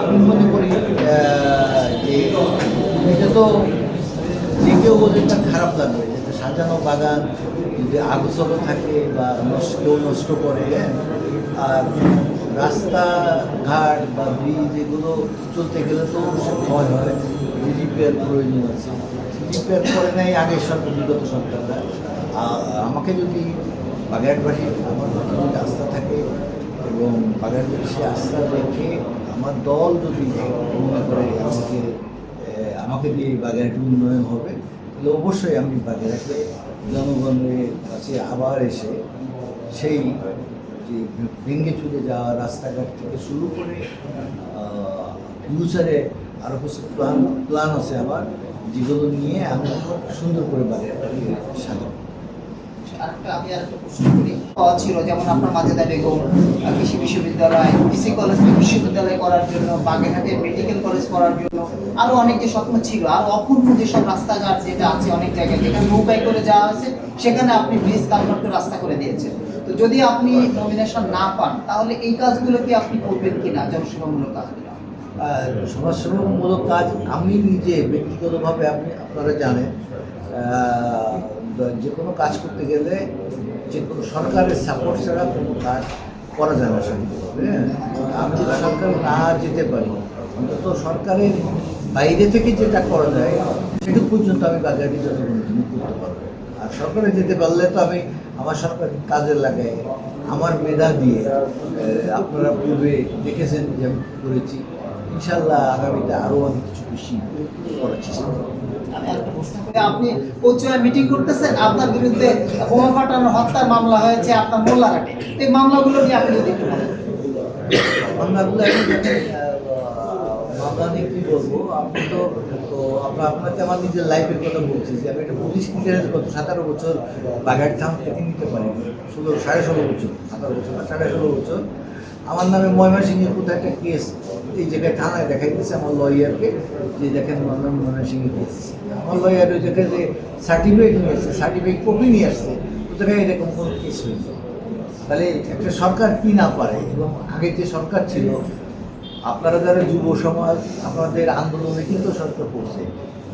আমি মনে করি যে এটা তো যে কেউ বলে এটা খারাপ লাগবে যে সাজানো বাগান, যদি আগোছালো থাকে বা নষ্ট নষ্ট করে হ্যাঁ? আর রাস্তাঘাট বা ব্রিজ এগুলো চলতে গেলে তো ক্ষয় হয়, রিপেয়ার প্রয়োজন আছে। রিপেয়ার করে নেয় আগের সরকার বিগত সরকাররা। আমাকে যদি বাগেরহাটবাসী আমার যদি আস্থা থাকে এবং বাগেরহাটবাসী সে আস্থা রেখে আমার দল যদি মনে করে আমাকে আমাকে দিয়ে বাগেরহাট উন্নয়ন হবে, তাহলে অবশ্যই আমি বাগেরহাটে জনগণের কাছে আবার এসে সেই যে ভেঙে চলে যাওয়া রাস্তাঘাট থেকে শুরু করে ফিউচারে আরও কিছু প্ল্যান প্ল্যান আছে আমার যেগুলো নিয়ে আমি সুন্দর করে বাগেরহাটকে সাজাবো। আরেকটা আমি আরেকটা প্রশ্ন করি। ছিল যেমন আপনার মাজেদা বেগম কৃষি বিশ্ববিদ্যালয়, কৃষি কলেজ বিশ্ববিদ্যালয় করার জন্য, বাগেরহাটে মেডিকেল কলেজ করার জন্য আরও অনেক যে স্বপ্ন ছিল, আর অপূর্ণ যেসব রাস্তাঘাট যেটা আছে অনেক জায়গায় যেখানে নৌকায় করে যাওয়া হয়েছে, সেখানে আপনি ব্রিজ কালভার্ট রাস্তা করে দিয়েছেন। তো যদি আপনি নমিনেশন না পান, তাহলে এই কাজগুলো কি আপনি করবেন কিনা? জনসেবামূলক কাজগুলো। সমাজসেবামূলক কাজ আমি নিজে ব্যক্তিগতভাবে আপনি আপনারা জানেন যে কোনো কাজ করতে গেলে যে কোনো সরকারের সাপোর্ট ছাড়া কোনো কাজ করা যায় না সঠিকভাবে হ্যাঁ? আমি যদি সরকারে না যেতে পারি, অন্তত সরকারের বাইরে থেকে যেটা করা যায়, সেটুকু পর্যন্ত আমি বাজারে জন্য করতে পারব। আর সরকারে যেতে পারলে তো আমি আমার সরকার কাজে লাগাই আমার মেধা দিয়ে আপনারা পূর্বে দেখেছেন যে আমি করেছি। ইনশাল্লাহ আগামীতে আরও অনেক কিছু বেশি করার চেষ্টা আপনি কচুয়া মিটিং করতেছেন, আপনার বিরুদ্ধে বোমা ফাটানো, হত্যার মামলা হয়েছে আপনার মোল্লাঘাটে এই মামলাগুলো নিয়ে আপনি যদি একটু বলেন। মামলাগুলো এখন মামলা কী বলব? আপনি তো তো আপনার আপনাকে আমার নিজের লাইফের কথা বলছি যে আমি একটা পুলিশ ক্লিয়ারেন্স গত সতেরো বছর বাঘাট থাম থেকে নিতে পারি। ষোলো সাড়ে ষোলো বছর, সতেরো বছর না, সাড়ে ষোলো বছর। আমার নামে ময়মনসিংহের কোথাও একটা কেস এই জায়গায় থানায় দেখাই দিচ্ছে আমার লয়ারকে যে দেখেন আমার নাম ময়মনসিংহের কেস আমার লয়ার ওই জায়গায় যে সার্টিফিকেট নিয়ে আসছে সার্টিফিকেট কপি নিয়ে আসছে ও জায়গায় এরকম কোনো কেস হয়েছে তাহলে একটা সরকার কি না পারে, এবং আগে যে সরকার ছিল আপনারা যারা যুব সমাজ, আপনাদের আন্দোলনে কিন্তু সরকার পড়ছে।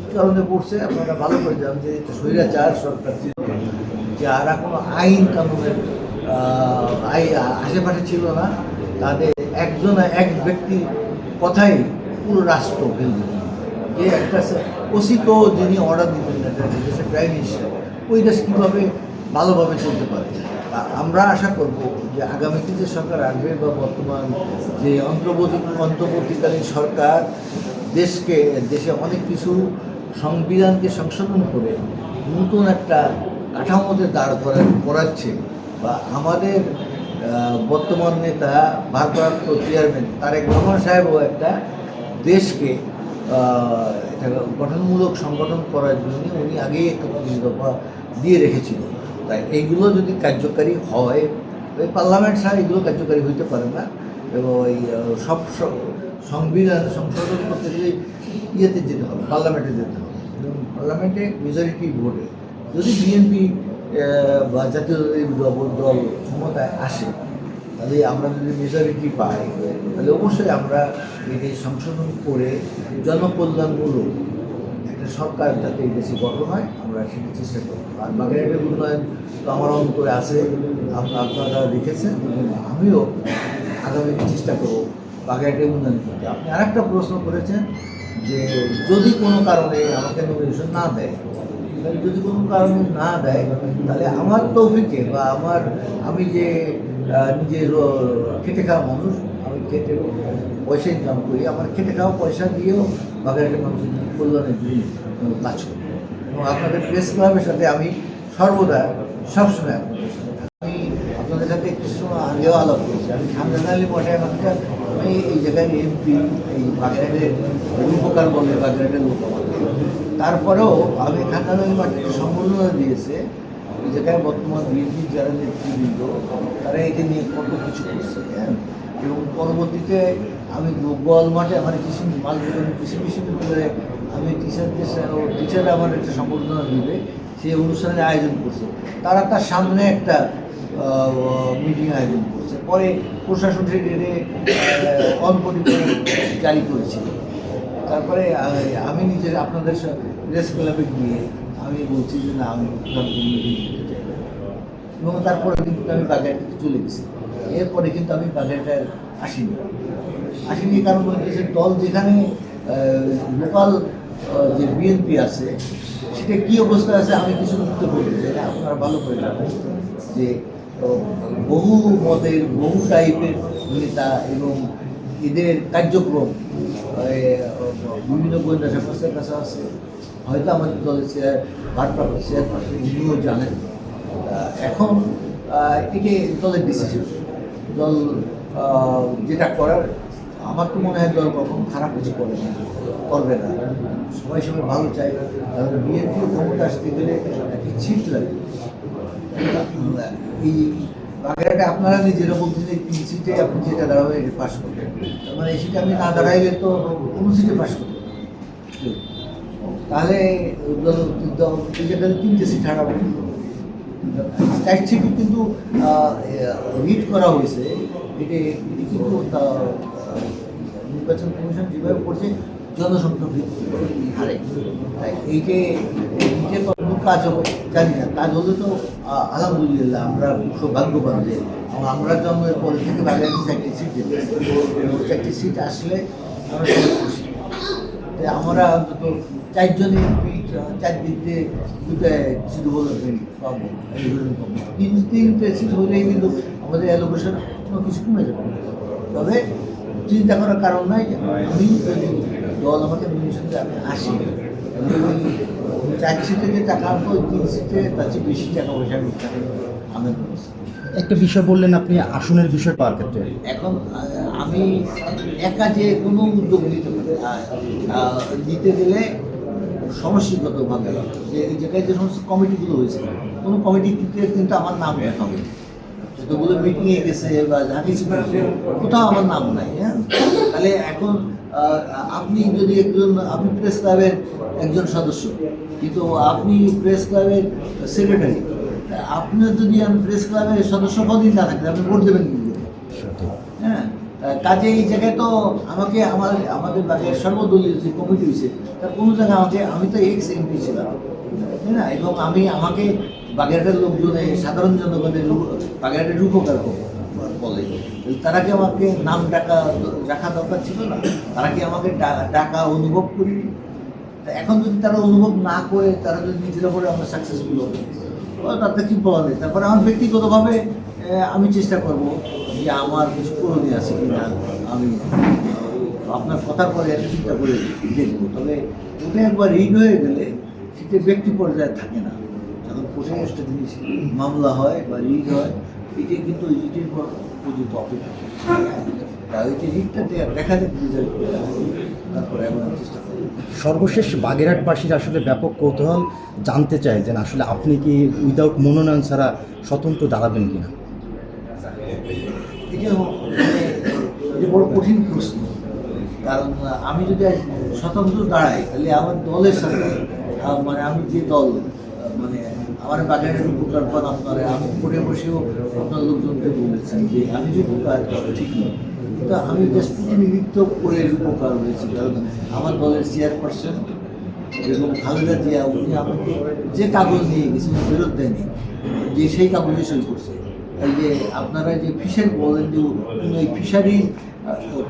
কী কারণে পড়ছে? আপনারা ভালো করে জানেন যে স্বৈরাচার সরকার ছিল। যারা কোনো আইন কানুনের আশেপাশে ছিল না। তাদের একজন এক ব্যক্তির কথাই পুরো রাষ্ট্র ফেলবে। যে একটা ওসিকেও যিনি অর্ডার দিতেন একটা দেশের প্রাইম মিনিস্টার ওই দেশ কীভাবে ভালোভাবে চলতে পারে আমরা আশা করব যে আগামীতে যে সরকার আসবে বা বর্তমান যে অন্তর্বর্তী অন্তর্বর্তীকালীন সরকার দেশকে, দেশে অনেক কিছু সংবিধানকে সংশোধন করে নতুন একটা কাঠামোতে দাঁড় করা করাচ্ছে বা আমাদের বর্তমান নেতা, ভারপ্রাপ্ত চেয়ারম্যান তারেক রহমান সাহেবও একটা দেশকে গঠনমূলক সংগঠন করার জন্য উনি আগেই একটা পঁচিশ দিয়ে রেখেছিল তাই এইগুলো যদি কার্যকারী হয় ওই পার্লামেন্ট ছাড়া এগুলো কার্যকারী হইতে পারে না। এবং ওই সব সংবিধান, সংশোধন করতে গেলে ইয়েতে যেতে হবে, পার্লামেন্টে যেতে হবে। এবং পার্লামেন্টে মেজরিটি ভোটে যদি বিএনপি বা জাতীয় দল ক্ষমতায় আসে, তাহলে আমরা যদি মেজরিটি পাই, তাহলে অবশ্যই আমরা এটি সংশোধন করে জনকল্যাণমূলক সরকার যাতে এই দেশে গঠন হয়, আমরা সেটা চেষ্টা করব। আর বাগেরহাটের উন্নয়ন তো আমার অন্তরে আছে, আপনার আপনারা দেখেছেন, আমিও আগামী চেষ্টা করব বাগেরহাটের উন্নয়ন করতে। আপনি আরেকটা প্রশ্ন করেছেন যে যদি কোনো কারণে আমাকে নমিনেশন না দেয় তাহলে যদি কোনো কারণে না দেয়, তাহলে আমার তৌফিকে বা আমার, আমি যে নিজে খেটে খাওয়া মানুষ, আমি খেটে পয়সা ইনকাম করি, আমার খেটে খাওয়া পয়সা দিয়েও বাগেরহাটের মানুষের কল্যাণের কাজ করি এবং আপনাদের প্রেস ক্লাবের সাথে আমি সর্বদা সবসময় আমি আপনাদের সাথে একটু সময় আগেও আলাপ করেছি। আমি খানজান আলী মঠে এখানকার আমি এই জায়গায় এমপি এই বাগেরহাটের উপকার বলে বাগেরহাটের লোক তারপরেও আমি খানজান আলী মাঠকে সম্বর্ধনা দিয়েছে। এই জায়গায় বর্তমান বিএনপির যারা নেতৃবৃন্দ, তারা এটা নিয়ে কত কিছু করছে হ্যাঁ? এবং পরবর্তীতে আমি গোয়াল মাঠে আমার কৃষি মালবিকানি কৃষি বিশ্ববিদ্যালয়ে আমি টিচারদের টিচাররা আমার একটা সম্বর্ধনা দিবে। সেই অনুষ্ঠানের আয়োজন করছে। তারা তার সামনে একটা মিটিং আয়োজন করছে। পরে প্রশাসন সেখানে অনপটি করে জারি করেছিল তারপরে আমি নিজের আপনাদের প্রেস ক্লাবে গিয়ে আমি বলছি যে না, আমি না। এবং তারপরে কিন্তু আমি থেকে চলে গেছি। এরপরে কিন্তু আমি বাগেরহাটে আসিনি। আসিনি কারণ হচ্ছে দল যেখানে লোকাল যে বিএনপি আছে, সেটা কী অবস্থা আছে আমি কিছু উত্তর বলতে চাই আপনারা ভালো করে জানেন যে বহু মতের, বহু টাইপের নেতা এবং এদের কার্যক্রম বিভিন্ন গোয়েন্দা সংস্থার কাছে আছে। হয়তো আমাদের দলের চেয়ার ভারপ্রাপ্ত চেয়ারপারসন উনিও জানেন। এখন এটি দলের ডিসিশন দল যেটা করার, আমার তো মনে হয় দল কখনো খারাপ কিছু করে না, করবে না। সবাই সবাই ভালো চাই। কারণ বিএনপি ক্ষমতা আসতে গেলে একটি ছিট লাগে। এই বাগেরহাটে আপনারা নিজেরা বলছেন তিন সিটে আপনি যেটা দাঁড়াবে এটা পাস করবেন। তার মানে এই সিটে আমি না দাঁড়াইলে তো কোনো সিটে পাস করবেন। তাহলে ক্রিকেটার তিনটে সিট হারাবো চার সিটে কিন্তু রিড করা হয়েছে। এটি কিন্তু নির্বাচন কমিশন যেভাবে করছে, জনসংখ্যা ভিত্তিক হারে। তাই এইটা কতদূর কাজ হবে, জানি না। কাজ হলে তো আলহামদুলিল্লাহ, আমরা সৌভাগ্যবান যে আমরা জন্মের পর থেকে বাগানে চারটি সিট চারটি সিট আসলে আমরা তাই আমরা অন্তত চারজন চার দিক দিয়ে হলে পাবো তিন সিট হলেই কিন্তু আমাদের অ্যালোকেশন কিছু কমে যাবে। তবে চিন্তা করার কারণ নাই যে আমি দল আমাকে আমি আসি চার সিটে যে টাকা আনব তিন সিটে তার চেয়ে বেশি টাকা পয়সা আমি ব্যবস্থা একটা বিষয় বললেন আপনি, আসনের বিষয় পাওয়ার ক্ষেত্রে। এখন আমি একা যে কোনো উদ্যোগ নিতে নিতে গেলে সমষ্টিগতভাবে যে জায়গায় যে সমস্ত কমিটিগুলো হয়েছে, কোনো কমিটিতে কিন্তু আমার নাম লেখা হবে। যতগুলো মিটিংয়ে গেছে বা যা কিছু কোথাও আমার নাম নাই হ্যাঁ? তাহলে এখন আপনি যদি একজন, আপনি প্রেস ক্লাবের একজন সদস্য, কিন্তু আপনি প্রেস ক্লাবের সেক্রেটারি আপনার যদি আমি প্রেস ক্লাবের সদস্য পদই না থাকেন আপনি ভোট দেবেন কিন্তু হ্যাঁ? কাজে এই জায়গায় তো আমাকে আমার আমাদের বাজারের সর্বদলীয় যে কমিটি হয়েছে তার কোনো জায়গায় আমাকে আমি তো এক্স এমপি ছিলাম। তাই না? এবং আমি আমাকে বাগেরহাটের লোকজনে সাধারণ জনগণের বাগেরহাটের রূপকার বলে। তারা কি আমাকে নাম ডাকা রাখা দরকার ছিল না? তারা কি আমাকে ডাকা অনুভব করি এখন যদি তারা অনুভব না করে তারা যদি নিজের ওপরে আমরা সাকসেসফুল হবে তাতে কি বলা? নেই তারপরে আমার ব্যক্তিগতভাবে আমি চেষ্টা করব যে আমার কিছু করণীয় আছে কিনা। আমি, আপনার কথার পরে একটা চিন্তা করে দেখব। তবে ওটা একবার রিড হয়ে গেলে সেটা ব্যক্তি পর্যায়ে থাকে না। যখন কোর্টে জিনিস মামলা হয় বা রিড হয় এটা কিন্তু রিটের পর পর্যন্ত অপেক্ষা করে। তা ওইটা রিটটা দেখা রেজাল্ট তারপরে আমরা চেষ্টা সর্বশেষ বাগেরহাটবাসীর আসলে ব্যাপক কৌতূহল জানতে চায় যে আসলে আপনি কি উইদাউট মনোনয়ন ছাড়া স্বতন্ত্র দাঁড়াবেন কিনা? মানে বড় কঠিন প্রশ্ন। কারণ আমি যদি স্বতন্ত্র দাঁড়াই, তাহলে আমার দলের সাথে মানে আমি যে দল মানে আমার বাগানের উপকার পান আপনারা আমি পড়ে বসেও আপনার লোকজনকে বলেছি যে আমি যে উপকার ঠিক নয়। কিন্তু আমি জাস্ট প্রতিনিধিত্ব করে উপকার হয়েছি। কারণ আমার দলের চেয়ারপারসন এবং খালেদা জিয়া, উনি আমাকে যে কাগজ নিয়ে গেছে ফেরত দেয়নি, যে সেই কাগজে সই করছে। এই যে আপনারা যে ফিশারি বলেন যে ওই ফিশারি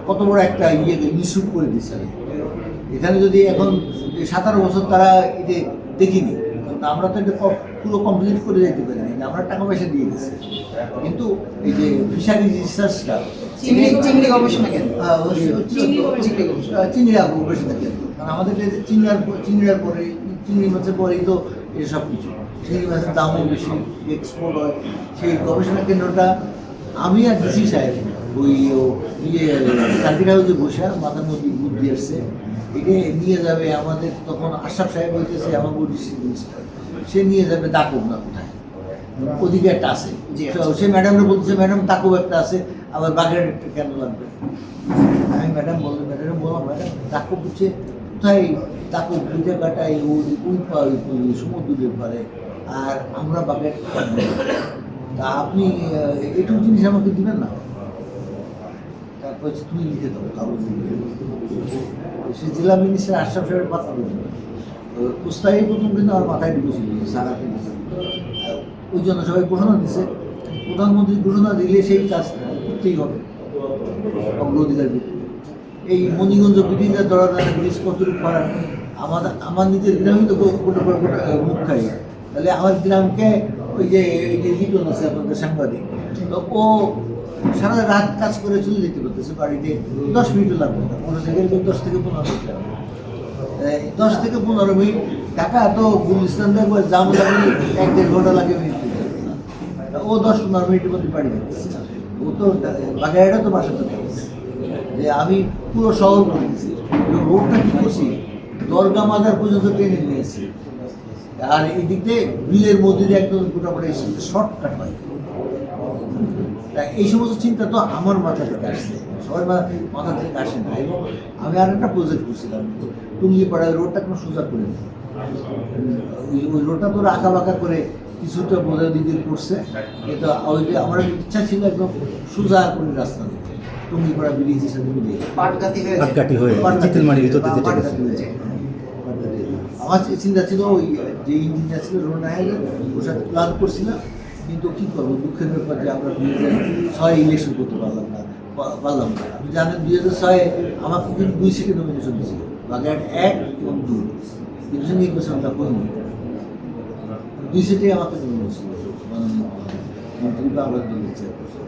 কত বড় একটা ইয়ে ইস্যু করে দিচ্ছে এখানে যদি এখন সাতারো বছর তারা এটা দেখিনি আমরা তো এটা পুরো কমপ্লিট করে যেতে পারিনি। আমরা টাকা পয়সা দিয়ে গেছি কিন্তু এই যে ফিশারি রিসার্চটা চিংড়ি গবেষণা কেন্দ্র। হ্যাঁ, চিংড়ি গবেষণা থাকে কারণ আমাদের যে চিংড়ার চিংড়ার পরে চিংড়ি মাছের পরেই তো এসব কিছু। চিংড়ি মাছের দামও বেশি এক্সপোর্ট হয়। সেই গবেষণা কেন্দ্রটা আমি আর ডিসি সাহেব ওই ও ইয়ে সার্কিট হাউসে বসে মাথার মধ্যে বুদ্ধি আসছে। এটা নিয়ে যাবে আমাদের তখন আশরাফ সাহেব হইতেছে আমার ডিসি মিনিস্টার সে নিয়ে যাবে দাকুব না কোথায়? ওদিকে একটা আছে। সে ম্যাডামরা বলছে ম্যাডাম তাকুব একটা আছে আবার বাগের একটা কেন লাগবে? আমি ম্যাডাম বললাম ম্যাডাম বললাম ম্যাডাম তাকুব হচ্ছে কোথায়? তাকুব বুঝে কাটাই ওই ওই পা- ওই সমুদ্রের পারে আর আমরা বাগেট তা আপনি এটুকু জিনিস আমাকে দিবেন না? তারপর হচ্ছে তুমি লিখে দাও কাগজ লিখে সে জেলা মিনিস্টার আশরাফ সাহেবের পাত্র কুস্তাই প্রথম কিন্তু আমার মাথায় ঢুকেছিল যে স্যার আপনি ওই জন্য সবাই ঘোষণা দিছে, প্রধানমন্ত্রী ঘোষণা দিলে সেই কাজ করতেই হবে। অগ্রাধিকার। এই মণিগঞ্জ ব্রিটিশদের দরাদানা ব্রিজ কতটুকু করার আমার আমার নিজের গ্রামে তো গোটা মুখ খাই তাহলে আমার গ্রামকে ওই যে, এই যে লিটন আছে আপনাদের সাংবাদিক, তো ও সারা রাত কাজ করে চলে যেতে পারতেছে, বাড়িতে দশ মিনিটও লাগবে না। মোটর সাইকেল দশ থেকে পনেরো মিনিট লাগবে। দশ থেকে পনেরো মিনিট। ঢাকা তো গুলিস্তান দেখব, জাম লাগলে এক দেড় ঘণ্টা লাগে ও দশ পনেরো মিনিটের মধ্যে পাড়ি ও তো বাগাইটা তো বাসাতে যে আমি পুরো শহর করে দিয়েছি এবং রোডটা কি করছি? দরগা মাজার পর্যন্ত ট্রেনে নিয়েছি আর এই দিক দিয়ে বিলের মধ্যে দিয়ে একদম মোটামুটি শর্টকাট হয়। এই সমস্ত চিন্তা তো আমার মাথা থেকে আসছে। সবার মাথা থেকে আসে না। এবং আমি আর একটা প্রজেক্ট করছিলাম। টুঙ্গিপাড়ায় রোডটা কোনো সোজা করে দিই। ওই- রোডটা তো আঁকা বাঁকা করে কিছুটা বোঝা দিকে করছে। এটা ওই যে আমার ইচ্ছা ছিল একদম সোজা করে রাস্তা দিতে। টুঙ্গিপাড়া ব্রিজের সাথে মিলিয়ে পাটগাতি হয়ে যায়। হয়ে ভিতর আমার চিন্তা ছিল ওই যে ইঞ্জিনিয়ার ছিল রোনা হাইলে ওর সাথে প্ল্যান করছিলাম। কিন্তু কী করব? দুঃখের ব্যাপার যে আমরা দুই হাজার ছয় ইলেকশন করতে পারলাম না পারলাম না। আপনি জানেন দুই হাজার ছয়ে আমাকে কিন্তু দুই সিটে নমিনেশন দিয়েছিল, বাগেরহাট এক এবং দুই। ইলেকশন নির্বাচন আমরা করিনি দুই সিটে আমাকে নমিনেশন মাননীয় মন্ত্রী আমরা দলের চেয়ারপারসন